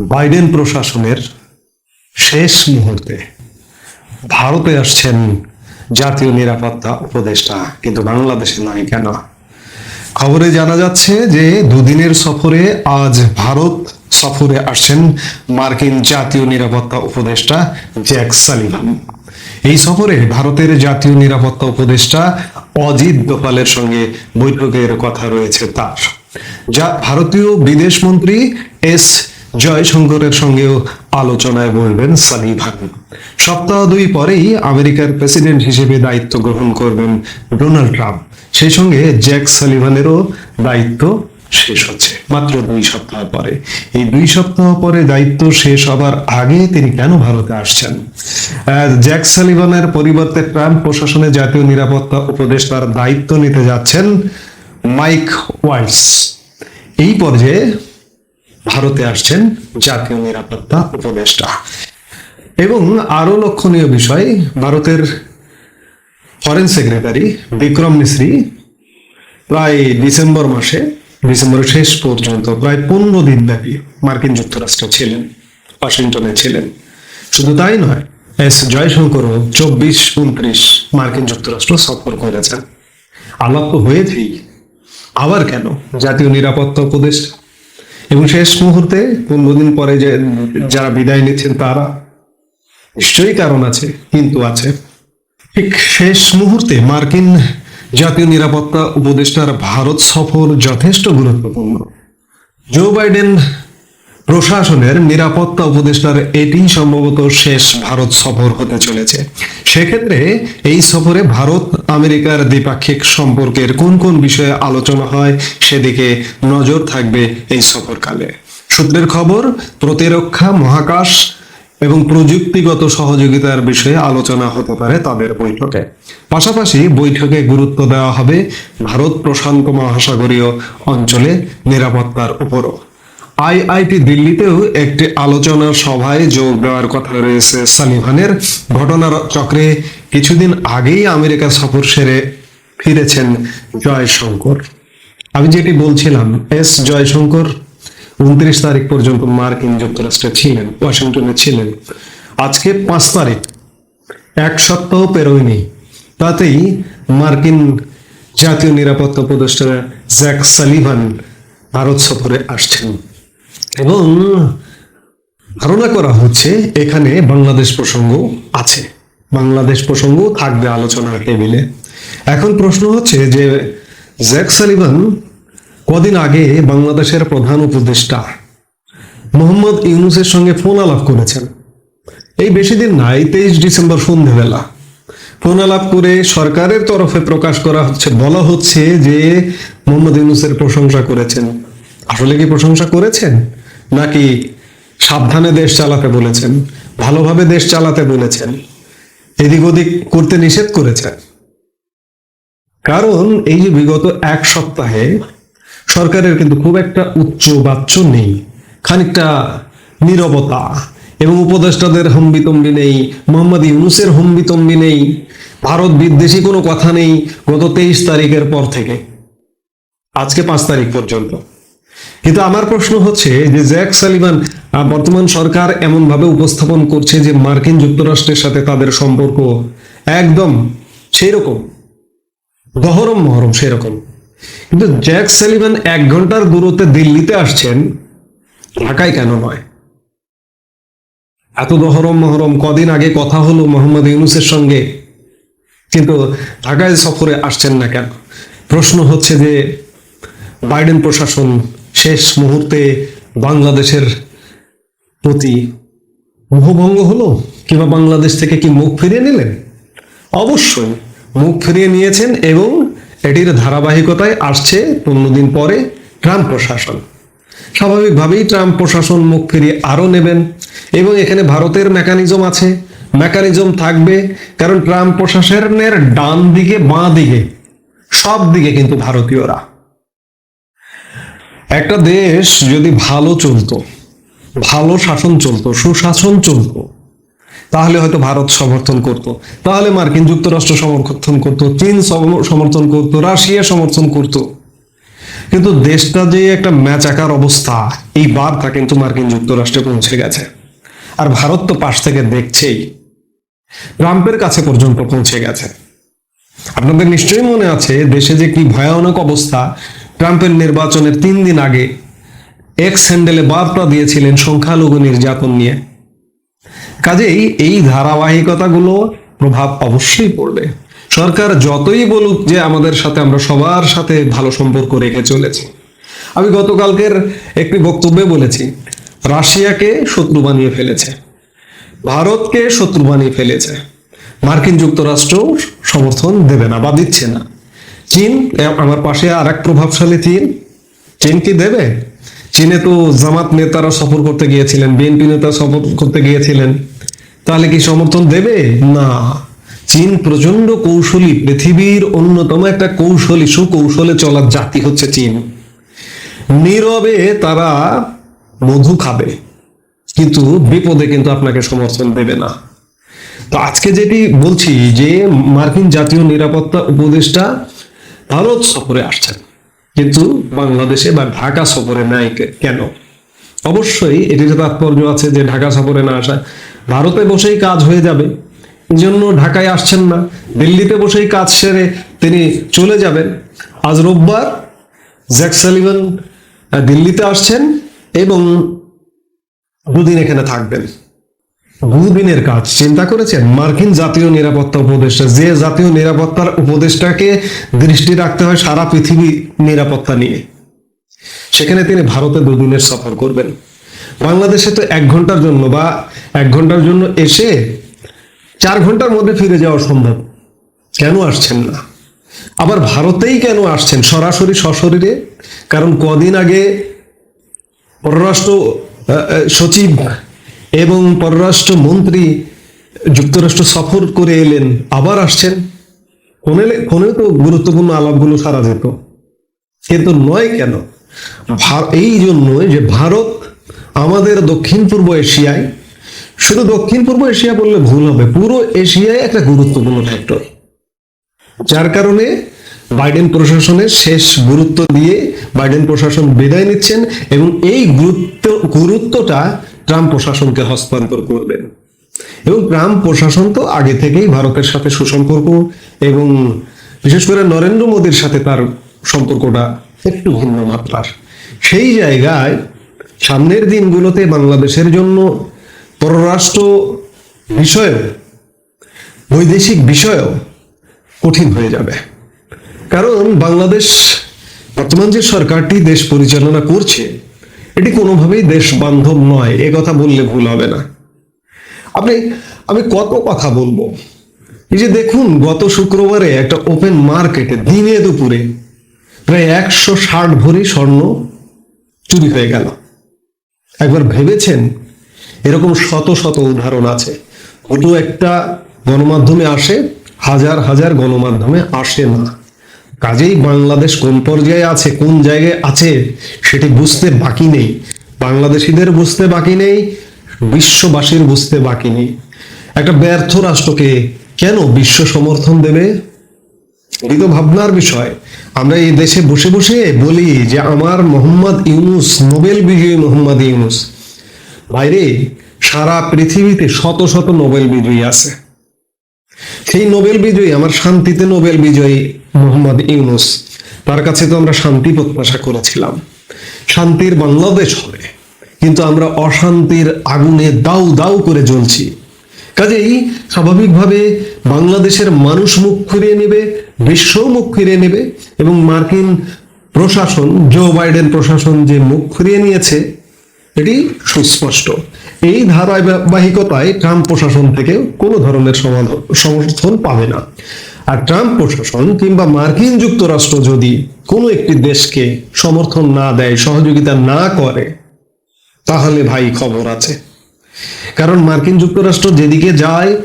Biden প্রশাসনের শেষ মুহূর্তে ভারতে আসছেন জাতীয় নিরাপত্তা উপদেষ্টা। কিন্তু বাংলাদেশে নয় কেন? খবরে জানা যাচ্ছে যে দুদিনের সফরে আজ ভারত সফরে আসছেন মার্কিন জাতীয় নিরাপত্তা উপদেষ্টা জ্যাক সালিভান। এই সফরে ভারতের জাতীয় নিরাপত্তা উপদেষ্টা অজিত দোপালের সঙ্গে বৈঠকের কথা রয়েছে তার। যা ভারতীয় বিদেশ মন্ত্রী এস জয়শঙ্করের সঙ্গেও আলোচনায় বলবেন সানি সালিভান সপ্তাহ দুই পরেই আমেরিকার প্রেসিডেন্ট হিসেবে দায়িত্ব গ্রহণ করবেন ডোনাল্ড ট্রাম্প। সেই সঙ্গে জ্যাক সালিভানেরও দায়িত্ব শেষ হচ্ছে, মাত্র দুই সপ্তাহ পরে। এই দুই সপ্তাহ পরে দায়িত্ব শেষ হবার আগে তিনি কেন ভারতে আসছেন? জ্যাক সালিভানের পরিবর্তে ট্রাম্প প্রশাসনে জাতীয় নিরাপত্তা উপদেষ্টার দায়িত্ব নিতে যাচ্ছেন মাইক ওয়াইস এই পর্যায়ে ভারতে আসছেন জাতীয় নিরাপত্তা উপদেষ্টা। এবং আরও লক্ষণীয় বিষয়, ভারতের ফরেন সেক্রেটারি বিক্রম মিশ্রি প্রায় ডিসেম্বর মাসে, ডিসেম্বরের শেষ পর্যন্ত প্রায় পনেরো দিন ব্যাপী মার্কিন যুক্তরাষ্ট্রে ছিলেন, ওয়াশিংটনে ছিলেন। শুধু তাই নয়, এস জয়শঙ্করও চব্বিশ উনত্রিশ মার্কিন যুক্তরাষ্ট্র সফর করেছেন। আলাপ হয়েছেই, আবার কেন জাতীয় নিরাপত্তা উপদেষ্টা? এবং শেষ মুহূর্তে পনেরো দিন পরে যে যারা বিদায় নিচ্ছেন তারা নিশ্চয়ই কারণ আছে, কিন্তু আছে। ঠিক শেষ মুহূর্তে মার্কিন জাতীয় নিরাপত্তা উপদেষ্টার ভারত সফর যথেষ্ট গুরুত্বপূর্ণ। জো বাইডেন প্রশাসনের নিরাপত্তা উপদেষ্টার এটি সম্ভবত শেষ ভারত সফর হতে চলেছে। সেক্ষেত্রে এই সফরে ভারত, আমেরিকার দ্বিপাক্ষিক সম্পর্কের কোন কোন বিষয়ে আলোচনা হয়, সেদিকে নজর থাকবে এই সফরকালে। সূত্রের খবর, প্রতিরক্ষা, মহাকাশ এবং প্রযুক্তিগত সহযোগিতার বিষয়ে আলোচনা হতে পারে তাদের বৈঠকে। পাশাপাশি বৈঠকে গুরুত্ব দেওয়া হবে ভারত প্রশান্ত মহাসাগরীয় অঞ্চলে নিরাপত্তার উপরও। আইআইটি দিল্লিতেও একটি আলোচনা সভায় যোগ দেওয়ার কথা রয়েছে সালিভানের ঘটনার চক্রে কিছুদিন আগেই আমেরিকা সফর সেরে ফিরেছেন জয়শঙ্কর। আমি যেটি বলছিলাম, এস জয়শঙ্কর উনত্রিশ তারিখ পর্যন্ত মার্কিন যুক্তরাষ্ট্রে ছিলেন, ওয়াশিংটনে ছিলেন। আজকে পাঁচ তারিখ, এক সপ্তাহ পেরোয়নি। তাতেই মার্কিন জাতীয় নিরাপত্তা উপদেষ্টা জ্যাক সালিভান ভারত সফরে আসছেন। এবং ধারণা করা হচ্ছে এখানে বাংলাদেশ প্রসঙ্গ আছে। বাংলাদেশ প্রসঙ্গ থাকবে আলোচনার টেবিলে। এখন প্রশ্ন হচ্ছে যে জ্যাক সালিভান কদিন আগে বাংলাদেশের প্রধান উপদেষ্টা মোহাম্মদ ইউনুসের সঙ্গে ফোন আলাপ করেছেন। এই বেশি দিন নাই, তেইশ ডিসেম্বর সন্ধ্যেবেলা ফোন আলাপ করে সরকারের তরফে প্রকাশ করা হচ্ছে, বলা হচ্ছে যে মোহাম্মদ ইউনুসের প্রশংসা করেছেন। আসলে কি প্রশংসা করেছেন? নাকি সাবধানে দেশ চালাতে বলেছেন, ভালোভাবে দেশ চালাতে বলেছেন, এদিক ওদিক করতে নিষেধ করেছেন? কারণ এই যে বিগত এক সপ্তাহে সরকারের কিন্তু খুব একটা উচ্চ বাচ্চ নেই, খানিকটা নীরবতা, এবং উপদেষ্টাদের হম্বিতম্বি নেই, মোহাম্মদ ইউনুসের হম্বিতম্বি নেই, ভারত বিদ্বেষী কোনো কথা নেই গত তেইশ তারিখের পর থেকে। আজকে পাঁচ তারিখ পর্যন্ত। কিন্তু আমার প্রশ্ন হচ্ছে যে জ্যাক সালিভান আহ, বর্তমান সরকার এমন ভাবে উপস্থাপন করছে যে মার্কিন যুক্তরাষ্ট্রের সাথে তাদের সম্পর্ক একদম সেই রকম দহরম মহরম সেরকম কিন্তু জ্যাক সালিভান এক ঘণ্টার দূরত্বে দিল্লিতে আসছেন ঢাকায় কেন নয়? এত গহরম মহরম কদিন আগে কথা হলো মোহাম্মদ ইউনুসের সঙ্গে কিন্তু ঢাকায় সফরে আসছেন না কেন? প্রশ্ন হচ্ছে যে বাইডেন প্রশাসন শেষ মুহূর্তে বাংলাদেশের প্রতি মোহভঙ্গ হলো? কিংবা বাংলাদেশ থেকে কি মুখ ফিরিয়ে নিলেন? অবশ্যই মুখ ফিরিয়ে নিয়েছেন এবং এটির ধারাবাহিকতায় আসছে পনেরো দিন পরে ট্রাম্প প্রশাসন। স্বাভাবিকভাবেই ট্রাম্প প্রশাসন মুখ ফিরিয়ে আরও নেবেন এবং এখানে ভারতের মেকানিজম আছে। মেকানিজম থাকবে কারণ ট্রাম্প প্রশাসনের ডান দিকে, বাঁ দিকে, সব দিকে কিন্তু ভারতীয়রা। একটা দেশ যদি ভালো চলতো, ভালো শাসন চলতো, সুশাসন চলতো, তাহলে হয়তো ভারত সমর্থন করত। তাহলে মার্কিন যুক্তরাষ্ট্র সমর্থন করত, চীন সমর্থন করত, রাশিয়া সমর্থন করত। কিন্তু দেশটা যে একটা ম্যাচাকার অবস্থা এই বার্তা কিন্তু মার্কিন যুক্তরাষ্ট্রে পৌঁছে গেছে। আর ভারত তো পাশ থেকে দেখছেই। ট্রাম্পের কাছে পর্যন্ত পৌঁছে গেছে। আপনাদের নিশ্চয়ই মনে আছে, দেশে যে কি ভয়ানক অবস্থা ট্রাম্পের নির্বাচনের তিন দিন আগে এক্স হ্যান্ডেলে বার্তা দিয়েছিলেন সংখ্যালঘু নির্যাতন নিয়ে। কাজেই এই ধারাবাহিকতাগুলো প্রভাব অবশ্যই পড়বে। সরকার যতই বলুক যে আমাদের সাথে আমরা সবার সাথে ভালো সম্পর্ক রেখে চলেছি। আমি গতকালকের একটি বক্তব্যে বলেছি, রাশিয়াকে শত্রু বানিয়ে ফেলেছে, ভারতকে শত্রু বানিয়ে ফেলেছে। মার্কিন যুক্তরাষ্ট্র সমর্থন দেবে না বা দিচ্ছে না। চীন আমার পাশে আর এক প্রভাবশালী চীন। চীন কি দেবে? চীনে তো জামাত নেতারা সফর করতে গিয়েছিলেন, বিএনপি নেতা সফর করতে গিয়েছিলেন। তাহলে কি সমর্থন দেবে? না। চীন প্রচণ্ড কৌশলী, পৃথিবীর অন্যতম একটা কৌশলী, সুকৌশলে চলার জাতি হচ্ছে চীন। নীরবে তারা মধু খাবে, কিন্তু বিপদে কিন্তু আপনাকে সমর্থন দেবে না। তো আজকে যেটি বলছি যে মার্কিন জাতীয় নিরাপত্তা উপদেষ্টা ভারত সফরে আসছেন। কিন্তু বাংলাদেশে বা ঢাকা সফরে নাই কেন? অবশ্যই এটির তাৎপর্য আছে যে ঢাকা সফরে না আসা ভারতে বসেই কাজ হয়ে যাবে। জন্য ঢাকায় আসছেন না। দিল্লিতে বসেই কাজ সেরে তিনি চলে যাবেন। আজ রোববার জ্যাক সালিভান দিল্লিতে আসছেন এবং দুদিন এখানে থাকবেন। বহুদিনের কাজ। চিন্তা করেছেন? মার্কিন জাতীয় নিরাপত্তা উপদেষ্টা, যে জাতীয় নিরাপত্তার উপদেষ্টাকে দৃষ্টি রাখতে হয় সারা পৃথিবী নিরাপত্তা নিয়ে। সেখানে তিনি ভারতে দুদিনের সফর করবেন। বাংলাদেশে তো এক ঘণ্টার জন্য বা এক ঘণ্টার জন্য এসে চার ঘণ্টার মধ্যে ফিরে যাওয়া সম্ভব। কেন আসছেন না? আবার ভারতেই কেন আসছেন? সরাসরি সশরীরে? কারণ কদিন আগে পররাষ্ট্র সচিব এবং পররাষ্ট্র মন্ত্রী যুক্তরাষ্ট্র সফর করে এলেন, আবার আসছেন। ফোনে ফোনেও তো গুরুত্বপূর্ণ আলাপগুলো সারা যেত। কিন্তু নয় কেন? এই জন্যই যে ভারত আমাদের দক্ষিণ পূর্ব এশিয়ায়, শুধু দক্ষিণ পূর্ব এশিয়া বললে ভুল হবে, পুরো এশিয়ায় একটা গুরুত্বপূর্ণ ফ্যাক্টর যার কারণে বাইডেন প্রশাসনের শেষ গুরুত্ব দিয়ে বাইডেন প্রশাসন বিদায় নিচ্ছেন এবং এই গুরুত্ব, গুরুত্বটা ট্রাম্প প্রশাসনকে হস্তান্তর করবেন। এবং ট্রাম্প প্রশাসন তো আগে থেকেই ভারতের সাথে সুসম্পর্ক এবং বিশেষ করে নরেন্দ্র মোদীর সাথে তার সম্পর্কটা একটু ভিন্ন মাত্রার। সেই জায়গায় সামনের দিনগুলোতে বাংলাদেশের জন্য পররাষ্ট্র বিষয়েও, বৈদেশিক বিষয়েও কঠিন হয়ে যাবে। কারণ বাংলাদেশ বর্তমান যে সরকারটি দেশ পরিচালনা করছে এটি কোনোভাবেই দেশ বান্ধব নয়, এ কথা বললে ভুল হবে না। আপনি, আমি কত কথা বলব? এই যে দেখুন, গত শুক্রবারে একটা ওপেন মার্কেটে দিনে দুপুরে প্রায় একশো ষাট ভরি স্বর্ণ চুরি হয়ে গেল। একবার ভেবেছেন? এরকম শত শত উদাহরণ আছে। একটা গণমাধ্যমে আসে, হাজার হাজার গণমাধ্যমে আসে না। কাজেই বাংলাদেশ কোন পর্যায়ে আছে, কোন জায়গায় আছে, সেটি বুঝতে বাকি নেই। বাংলাদেশিদের বুঝতে বাকি নেই, বিশ্ববাসীর বুঝতে বাকি নেই। একটা ব্যর্থ রাষ্ট্রকে কেন বিশ্ব সমর্থন দেবে? এটি তো ভাবনার বিষয়। আমরা এই দেশে বসে বসে বলি যে আমার মোহাম্মদ ইউনুস, নোবেল বিজয়ী মোহাম্মদ ইউনুস। বাইরে সারা পৃথিবীতে শত শত নোবেল বিজয়ী আছে। সেই নোবেল বিজয়ী, আমার শান্তিতে নোবেল বিজয়ী মোহাম্মদ ইউনুস, তার কাছে তো আমরা শান্তি প্রত্যাশা করেছিলাম। শান্তির বাংলাদেশ হবে, কিন্তু আমরা অশান্তির আগুনে দাউ দাউ করে জ্বলছি। কাজেই স্বাভাবিকভাবে বাংলাদেশের মানুষ মুখ ফিরিয়ে নেবে, বিশ্ব মুখ ফিরিয়ে নেবে এবং মার্কিন প্রশাসন, জো বাইডেন প্রশাসন যে মুখ ফিরিয়ে নিয়েছে, এটি সুস্পষ্ট। এই ধারাবাহিকতায় ট্রাম্প প্রশাসন থেকে কোনো ধরনের সমর্থন পাবে না। আর ট্রাম্প প্রশাসন কিংবা মার্কিন যুক্তরাষ্ট্র যদি কোনো একটি দেশকে সমর্থন না দেয়, সহযোগিতা না করে, তাহলে ভাই খবর আছে। কারণ মার্কিন যুক্তরাষ্ট্র যেদিকে যায়,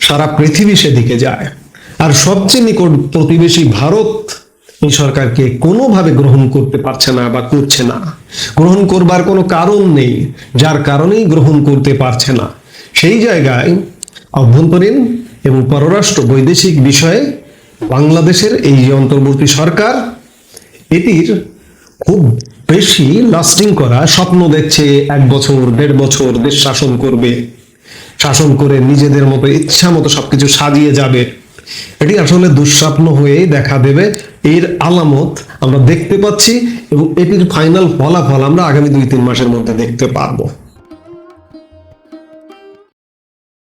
সারা পৃথিবী সেদিকে যায়। আর সবচেয়ে নিকট প্রতিবেশী ভারত এই সরকারকে কোনোভাবে গ্রহণ করতে পারছে না বা করছে না। গ্রহণ করবার কোনো কারণ নেই, যার কারণেই গ্রহণ করতে পারছে না। সেই জায়গায় অভ্যন্তরীণ এবং পররাষ্ট্র বৈদেশিক বিষয়ে বাংলাদেশের এই যে অন্তর্বর্তী সরকার, এটির খুব বেশি লাস্টিং করা স্বপ্ন দেখছে এক বছর, দেড় বছর দেশ শাসন করবে। শাসন করে নিজেদের মতো ইচ্ছা মতো সবকিছু সাজিয়ে যাবে। এটি আসলে দুঃস্বপ্ন হয়েই দেখা দেবে। এর আলামত আমরা দেখতে পাচ্ছি এবং এটির ফাইনাল ফলাফল আমরা আগামী দুই তিন মাসের মধ্যে দেখতে পারব।